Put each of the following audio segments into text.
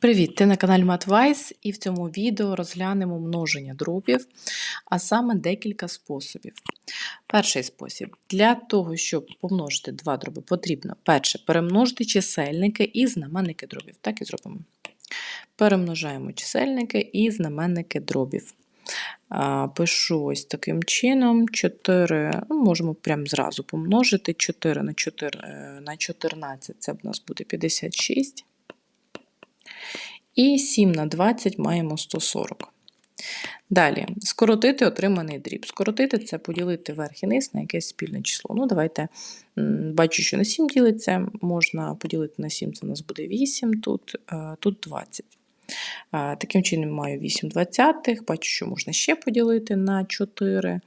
Привіт! Ти на каналі MathWise і в цьому відео розглянемо множення дробів, а саме декілька способів. Перший спосіб. Для того, щоб помножити два дроби, потрібно перше перемножити чисельники і знаменники дробів. Так і зробимо. Перемножаємо чисельники і знаменники дробів. Пишу ось таким чином: 4, ну, можемо прямо зразу помножити 4 на 4 е, на 14, це в нас буде 56. І 7 на 20 маємо 140. Далі, скоротити отриманий дріб. Скоротити це поділити верх і низ на якесь спільне число. Ну, давайте, бачу, що на 7 ділиться, можна поділити на 7, це у нас буде 8, тут, е, тут 20. Таким чином, маю 8 двадцятих, бачу, що можна ще поділити на 4.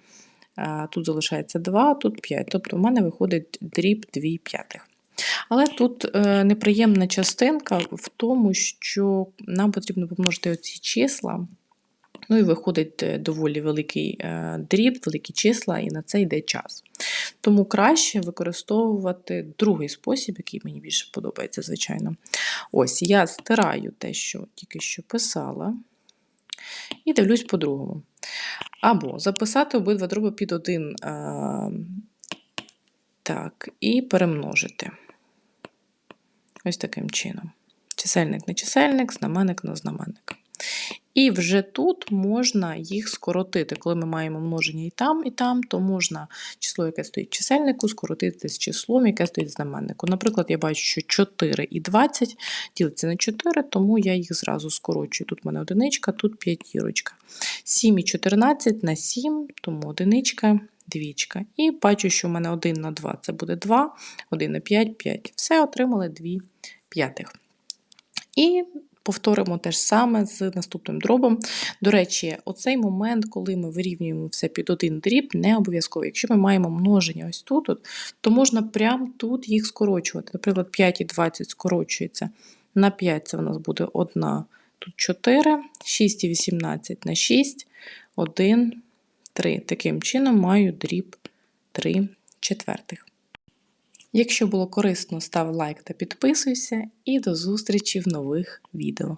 Тут залишається 2, тут 5. Тобто в мене виходить дріб 2 п'ятих. Але тут е, неприємна частинка в тому, що нам потрібно помножити оці числа. Ну і виходить е, доволі великий е, дріб, великі числа, і на це йде час. Тому краще використовувати другий спосіб, який мені більше подобається, звичайно. Ось я стираю те, що тільки що писала, і дивлюсь по-другому. Або записати обидва дроби під один. Так, і перемножити. Ось таким чином. Чисельник на чисельник, знаменник на знаменник. І вже тут можна їх скоротити. Коли ми маємо множення і там, і там, то можна число, яке стоїть в чисельнику, скоротити з числом, яке стоїть знаменнику. Наприклад, я бачу, що 4 і 20 ділиться на 4, тому я їх зразу скорочую. Тут в мене одиничка, тут п'ятірочка. 7 і 14 на 7, тому одиничка, двічка. І бачу, що в мене 1 на 2 це буде 2, 1 на 5 5. Все отримали 2 п'ятих. І повторимо те ж саме з наступним дробом. До речі, оцей момент, коли ми вирівнюємо все під один дріб, не обов'язково. Якщо ми маємо множення ось тут, то можна прямо тут їх скорочувати. Наприклад, 5 і 20 скорочується. На 5 це в нас буде 1, тут 4, 6 і 18 на 6, 1, 3. Таким чином маю дріб 3 четвертих. Якщо було корисно, став лайк та підписуйся, і до зустрічі в нових відео.